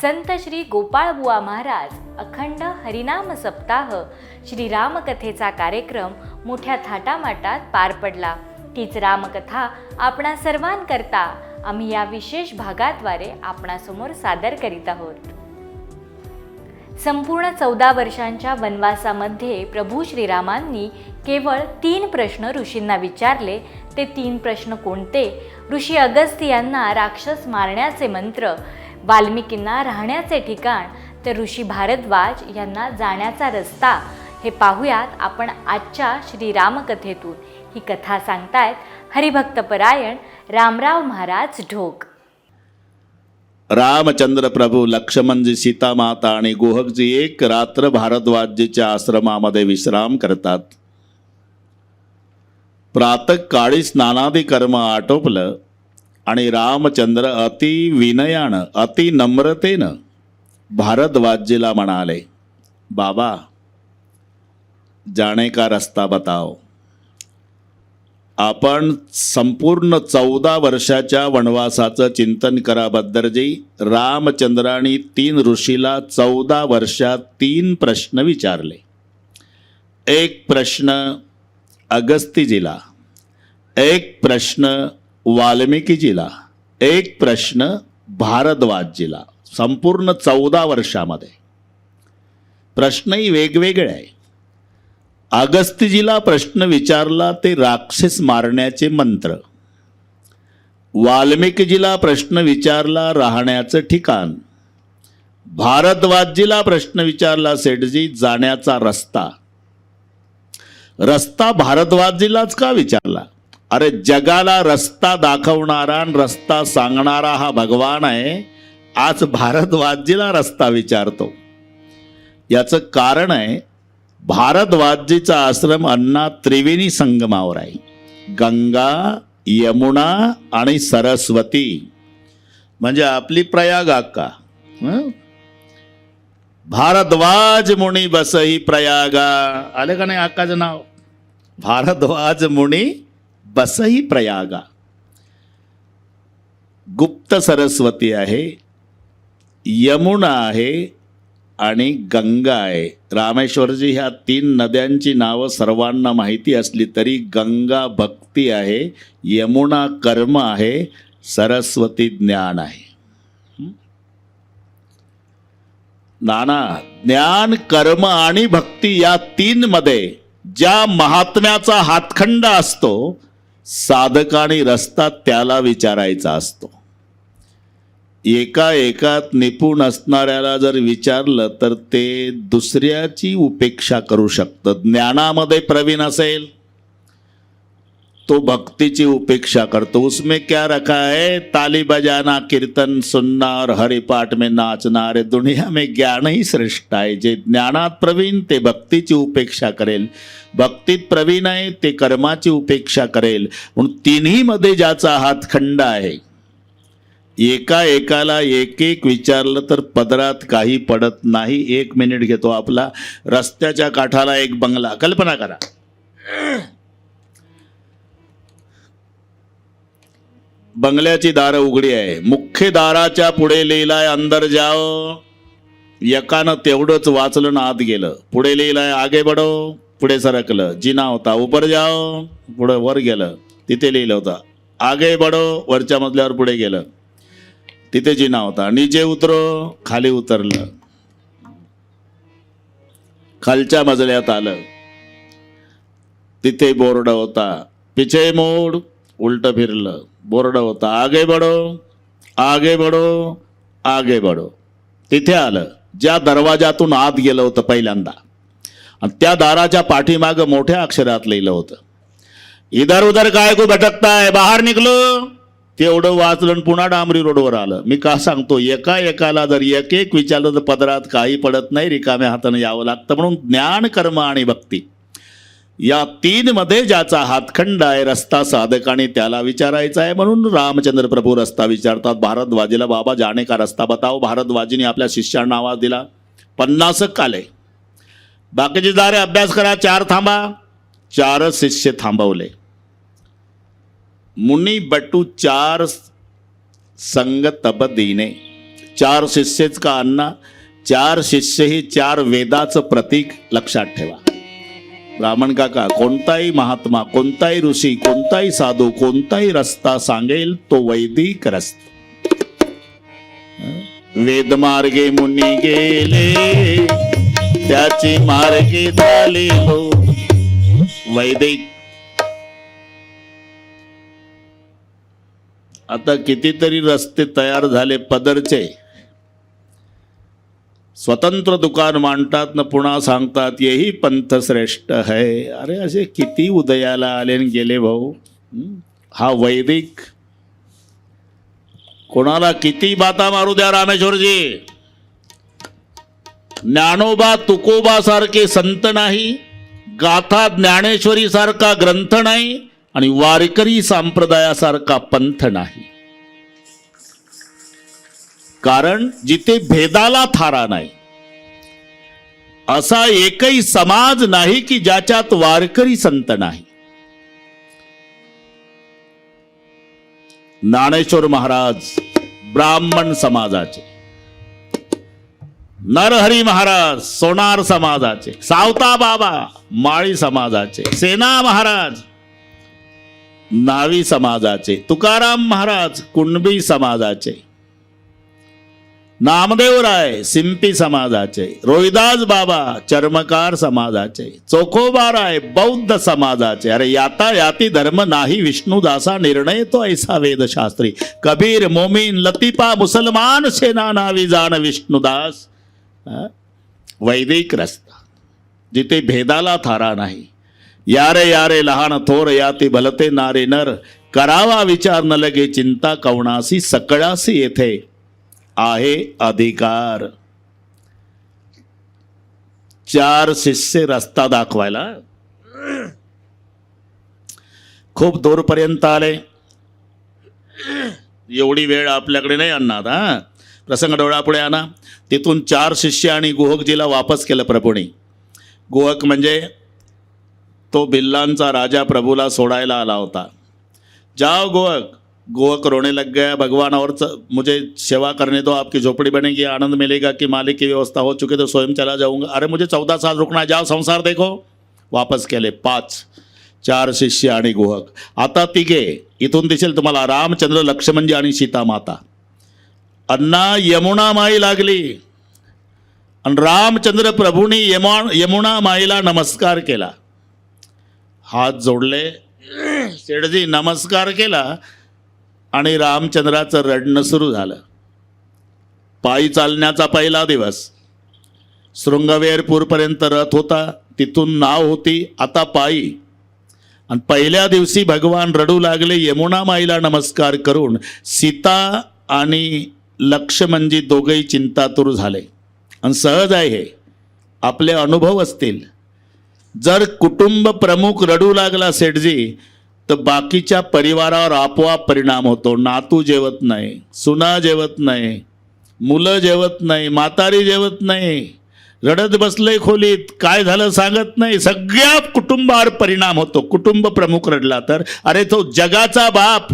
संत श्री गोपाळबुवा महाराज अखंड हरिनाम सप्ताह श्री रामकथेचा कार्यक्रम मोठ्या थाटामाटात पार पडला. तीच रामकथा आपणा सर्वांकरता आम्ही या विशेष भागाद्वारे आपणासमोर सादर करीत आहोत. संपूर्ण चौदा वर्षांच्या वनवासामध्ये प्रभू श्रीरामांनी केवळ तीन प्रश्न ऋषींना विचारले. ते तीन प्रश्न कोणते? ऋषी अगस्त्य यांना राक्षस मारण्याचे मंत्र वाल्मिकींना राहण्याचे ठिकाण तर ऋषी भारद्वाज यांना जाण्याचा रस्ता. हे पाहूयात आपण आजच्या श्रीरामकथेतून. ही कथा सांगतायत हरिभक्तपरायण रामराव महाराज ढोक. रामचंद्र प्रभू लक्ष्मणजी सीतामाता आणि गोहकजी एक रात्र भारद्वाजजीच्या आश्रमामध्ये विश्राम करतात. प्रातकाळी स्नानादी कर्म आटोपलं. आणि रामचंद्र अति विनयानं अति नम्रतेनं भारद्वाजजीला म्हणाले बाबा जाणे का रस्ता बताव आपण संपूर्ण चौदा वर्षाच्या वनवासाचं चिंतन करा बद्दरजी रामचंद्राने तीन ऋषीला चौदा वर्षात तीन प्रश्न विचारले. एक प्रश्न अगस्तीजीला एक प्रश्न वाल्मिकीजीला एक प्रश्न भारद्वाजजीला संपूर्ण चौदा वर्षामध्ये. प्रश्नही वेगवेगळे आहे. अगस्तीजीला प्रश्न विचारला ते राक्षस मारण्याचे मंत्र. वाल्मिकीजीला प्रश्न विचारला राहण्याचं ठिकाण. भारद्वाजजीला प्रश्न विचारला सेठजी जाण्याचा रस्ता. रस्ता भारद्वाजजीलाच का विचारला? अरे जगाला रस्ता दाखवणारा आणि रस्ता सांगणारा हा भगवान आहे आज भारद्वाजजीला रस्ता विचारतो. याचं कारण आहे भारद्वाजजीचा आश्रम अण्णा त्रिवेणी संगमावर आहे. गंगा यमुना आणि सरस्वती. म्हणजे आपली प्रयाग अक्का भारद्वाज मुनी बसही प्रयागा. आले का नाही अक्काचं नाव? भारद्वाज मुनी बसही प्रयागा. गुप्त सरस्वती आहे यमुना आहे आणि गंगा आहे. रामेश्वरजी ह्या तीन नद्यांची नावं सर्वांना माहिती असली तरी गंगा भक्ती आहे यमुना कर्म आहे सरस्वती ज्ञान आहे. नाना ज्ञान कर्म आणि भक्ती या तीनमध्ये ज्या महात्म्याचा हातखंड असतो साधकाने रस्ता त्याला विचारायचा असतो. एका एकात निपुण असणाऱ्याला जर विचारलं तर ते दुसऱ्याची उपेक्षा करू शकतं. ज्ञानामध्ये प्रवीण असेल तो भक्तीची उपेक्षा करतो. उसमें क्या रखा है? ताली बजाना कीर्तन सुनना और हरिपाठ में नाचना। अरे दुनिया में ज्ञान ही श्रेष्ठ आहे जे ज्ञानात प्रवीण ते भक्तीची उपेक्षा करेल. भक्तीत प्रवीण आहे ते कर्माची उपेक्षा करेल. म्हणून तिन्हीमध्ये ज्याचा हातखंड आहे एका एकाला एक एक विचारलं तर पदरात काही पडत नाही. एक मिनिट घेतो आपला. रस्त्याच्या काठाला एक बंगला. कल्पना करा. बंगल्याची दारं उघडी आहे. मुख्य दाराच्या पुढे लिहिलाय अंदर जाओ. एकानं तेवढंच वाचलं ना आत गेलं. पुढे लिहिलाय आगे बडो पुढे सरकलं. जिना होता उपर जाओ. पुढे वर गेलं. तिथे लिहिलं होतं आगे बडो वरच्या मजल्यावर पुढे गेलं. तिथे जिना होता. नीचे उतरो. खाली उतरलं. खालच्या मजल्यात आलं. तिथे बोर्ड होता. पिछे मोड. उलट फिरलं. बोर्ड होता आगे बढो आगे बडो आगे बडो तिथे आलं. ज्या दरवाजातून आत गेलं होतं पहिल्यांदा. आणि त्या दाराच्या पाठीमागं मोठ्या अक्षरात लिहिलं होतं. इधर उधर काय को भटकता बाहेर निघलो. तेवढं वाचलं आणि पुन्हा डांबरी रोडवर आलं. मी का सांगतो एका एकाला जर एक एक विचारलं तर पदरात काही पडत नाही रिकाम्या हाताने यावं लागतं. म्हणून ज्ञान कर्म आणि भक्ती. या तीन मध्ये ज्याचा हातखंड आहे रस्ता साधक आणि त्याला विचारायचा आहे म्हणून रामचंद्र प्रभू रस्ता विचारतात. भारद्वाजीला बाबा जाणे का रस्ता बताओ? भारद्वाजीने आपल्या शिष्यांना आवाज दिला. पन्नासक आले. बाकीचे दारे अभ्यास करा चार थांबा. चार शिष्य थांबवले. मुनी बटू चार संग तप दीने चार शिष्यच का अन्ना चार शिष्य ही चार वेदाचं प्रतीक लक्षात ठेवा. रामण काका कोणताही महात्मा कोणताही ऋषी कोणताही साधू कोणताही रस्ता सांगेल तो वैदिक रस्ता. वेदमार्गे मुनी गेले त्याची मार्गे झाले हो. वैदिक. आता कितीतरी रस्ते तयार झाले पदरचे. स्वतंत्र दुकान मांडतात न पुन्हा सांगतात येही पंथ श्रेष्ठ है. अरे असे किती उदयाला आले आणि गेले भाऊ. हा? वैदिक. कोणाला किती बाता मारू द्या रामेश्वरजी? ज्ञानोबा तुकोबा सारखे संत नाही गाथा ज्ञानेश्वरी सारखा ग्रंथ नाही आणि वारकरी संप्रदायासारखा पंथ नाही. कारण जिथे भेदाला थारा नाही. असा एकही समाज नाही की ज्याच्यात वारकरी संत नाही. ज्ञानेश्वर महाराज ब्राह्मण समाजाचे. नरहरी महाराज सोनार समाजाचे. सावता बाबा माळी समाजाचे. सेना महाराज नावी समाजाचे. तुकाराम महाराज कुणबी समाजाचे. नामदेवराय सिंपी समाजाचे रोहिदास बाबा चर्मकार समाजाचे चोखोबाराय बौद्ध समाजाचे. अरे याता याती धर्म नाही विष्णुदासा निर्णय तो ऐसा वेदशास्त्री. कबीर मोमीन लतिफा मुसलमान सेना नावी जाण विष्णुदास. वैदिक रस्ता जिथे भेदाला थारा नाही. यारे यारे लहान थोर याती भलते नारे नर. करावा विचार न लगे चिंता कवणासी सकळासी येथे. आहे अधिकार. चार शिष्य रस्ता दाखवायला. खूप दूरपर्यंत आले. एवढी वेळ आपल्याकडे नाही आणणार हा. प्रसंग डोळापुढे आणा. तिथून चार शिष्य आणि गुहकजीला वापस केलं प्रभूने. गुहक म्हणजे तो बिल्लांचा राजा प्रभूला सोडायला आला होता. जाओ गुहक. गोवक रोने लग गया भगवान और मुझे सेवा करने दो आपकी झोपड़ी बनेगी आनंद मिलेगा कि मालिक की व्यवस्था हो चुकी तो स्वयं चला जाऊंगा। अरे मुझे चौदह साल रुकना जाओ संसार देखो। वापस केले पाच चार शिष्य आणि गुहक। आता तिघे इथून दिसेल तुम्हाला रामचंद्र लक्ष्मणजी आणि सीता माता अण्णा यमुना माई लागली। आणि रामचंद्र प्रभूंनी यमा यमुना माईला नमस्कार केला। हात जोडले शेडजी नमस्कार केला। आणि रामचंद्राचं रडणं सुरू झालं. पायी चालण्याचा पहिला दिवस. शृंगवेरपूरपर्यंत रथ होता तिथून नाव होती आता पायी. आणि पहिल्या दिवशी भगवान रडू लागले यमुना माईला नमस्कार करून सीता आणि लक्ष्मणजी दोघंही चिंतातूर झाले. आणि सहज आहे हे. आपले अनुभव असतील. जर कुटुंब प्रमुख रडू लागला सेठजी तर बाकीच्या परिवारावर आपोआप परिणाम होतो. नातू जेवत नाही सुना जेवत नाही मुलं जेवत नाही म्हातारी जेवत नाही रडत बसलंय खोलीत काय झालं सांगत नाही. सगळ्या कुटुंबावर परिणाम होतो. कुटुंब प्रमुख रडला तर अरे तो जगाचा बाप.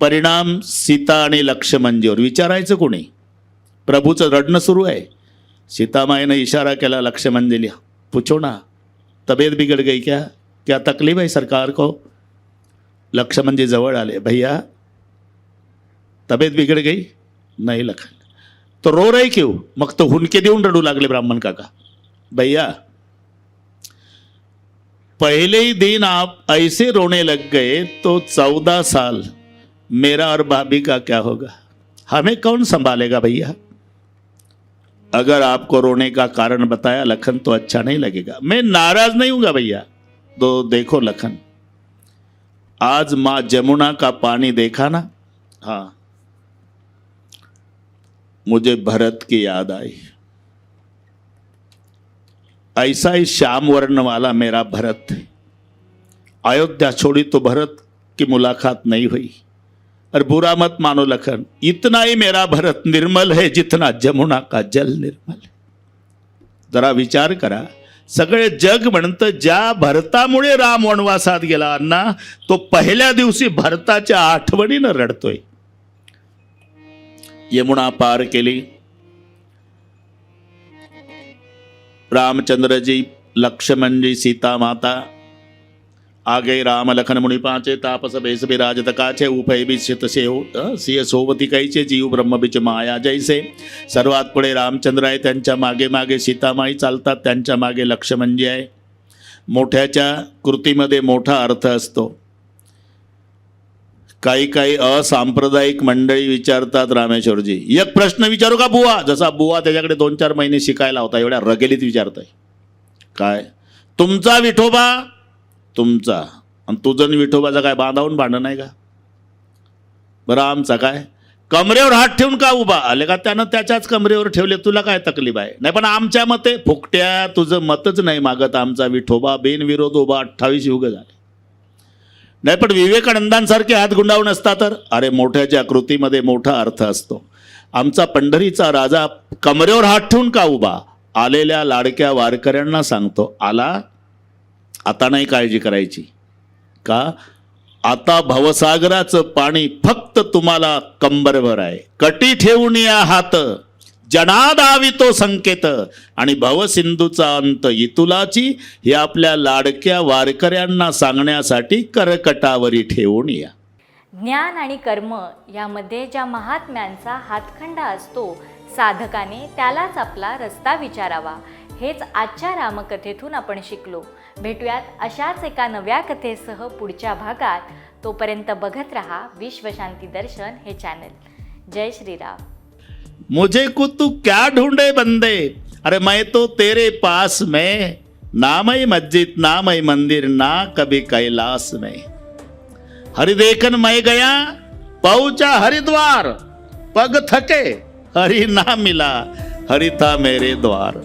परिणाम सीता आणि लक्ष्मणजीवर. विचारायचं कोणी? प्रभूचं रडणं सुरू आहे. सीतामाईने इशारा केला लक्ष्मण दिली पुछो ना तब्येत बिघड गई क्या? क्या तकलीफ़ है सरकार को? लक्ष्मण जी जवळ आले, भैया, तबीयत बिगड़ गई, नहीं लखन। तो रो रहे क्यों? मग तो हुनके देऊन रडू लागले ब्राह्मण काका. भैया, पहले ही दिन आप ऐसे रोने लग गए तो चौदह साल मेरा और भाभी का क्या होगा? हमें कौन संभालेगा भैया? अगर आपको रोने का कारण बताया लखन तो अच्छा नहीं लगेगा। मैं नाराज़ नहीं हूँगा भैया। तो देखो लखन। आज माँ जमुना का पानी देखा ना? हाँ। मुझे भरत की याद आई। ऐसा ही श्याम वर्ण वाला मेरा भरत अयोध्या छोड़ी तो भरत की मुलाकात नहीं हुई। और बुरा मत मानो लखन, इतना ही मेरा भरत निर्मल है जितना जमुना का जल निर्मल है। जरा विचार करा। सगळे जग म्हणतं ज्या भरतामुळे राम वनवासात गेला अण्णा तो पहिल्या दिवशी भरताच्या आठवणीनं रडतोय. यमुना पार केली. रामचंद्रजी लक्ष्मणजी सीता माता आगे राम लखन मुनि पाचे तापस बेस बिराज तकाचे उपय बिचित सेव सिंह सोबती कैचे जीव ब्रह्म बिच माया जैसे। सर्वात पुढे रामचंद्र आहे त्यांच्या मागे मागे सीतामाई चालतात त्यांच्या मागे लक्ष्मणजी आहे. मोठ्याच्या कृतीमध्ये मोठा अर्थ असतो. काही काही असांप्रदायिक मंडळी विचारतात रामेश्वरजी एक प्रश्न विचारू का बुवा? जसा बुवा त्याच्याकडे दोन चार महिने शिकायला होता एवढ्या रगेलीत विचारताय. काय? तुमचा विठोबा तुमचा. आणि तुझं आणि विठोबाचा काय बांधावून भांडण आहे का? बरं आमचा काय? कमरेवर हात ठेवून का उभा? आले का त्यानं त्याच्याच कमरेवर ठेवले? तुला काय तकलीफ आहे? नाही पण आमच्या मते फुकट्या तुझं मतच नाही मागत आमचा विठोबा. बिनविरोध उभा अठ्ठावीस युग झाले. नाही पण विवेकानंदांसारखे हात गुंडावून असता तर? अरे मोठ्याच्या कृतीमध्ये मोठा अर्थ असतो. आमचा पंढरीचा राजा कमरेवर हात ठेवून का उभा? आलेल्या लाडक्या वारकऱ्यांना सांगतो आला आता नाही काळजी करायची. का? आता भवसागराचं पाणी फक्त तुम्हाला कंबरभर आहे. कटी ठेवून या हात. जनादावितो संकेत. आणि भवसिंधूचा अंत इतुलाची हे आपल्या लाडक्या वारकऱ्यांना सांगण्यासाठी करकटावरी ठेवून या. ज्ञान आणि कर्म यामध्ये ज्या महात्म्यांचा हातखंडा असतो साधकाने त्यालाच आपला रस्ता विचारावा. हेच आजच्या रामकथेतून आपण शिकलो. भेटूयात अशाच एका नव्या कथेसह पुढच्या भागात. तोपर्यंत बघत रहा विश्वशांती दर्शन हे चॅनल. जय श्रीराम. मुझे को तू क्या ढूंढे बंदे? अरे मैं तो तेरे पास में। ना मस्जिद ना मंदिर ना कभी कैलाश में। हरि देखन मैं गया पहुंचा हरिद्वार। पग थके हरि ना मिला हरि था मेरे द्वार।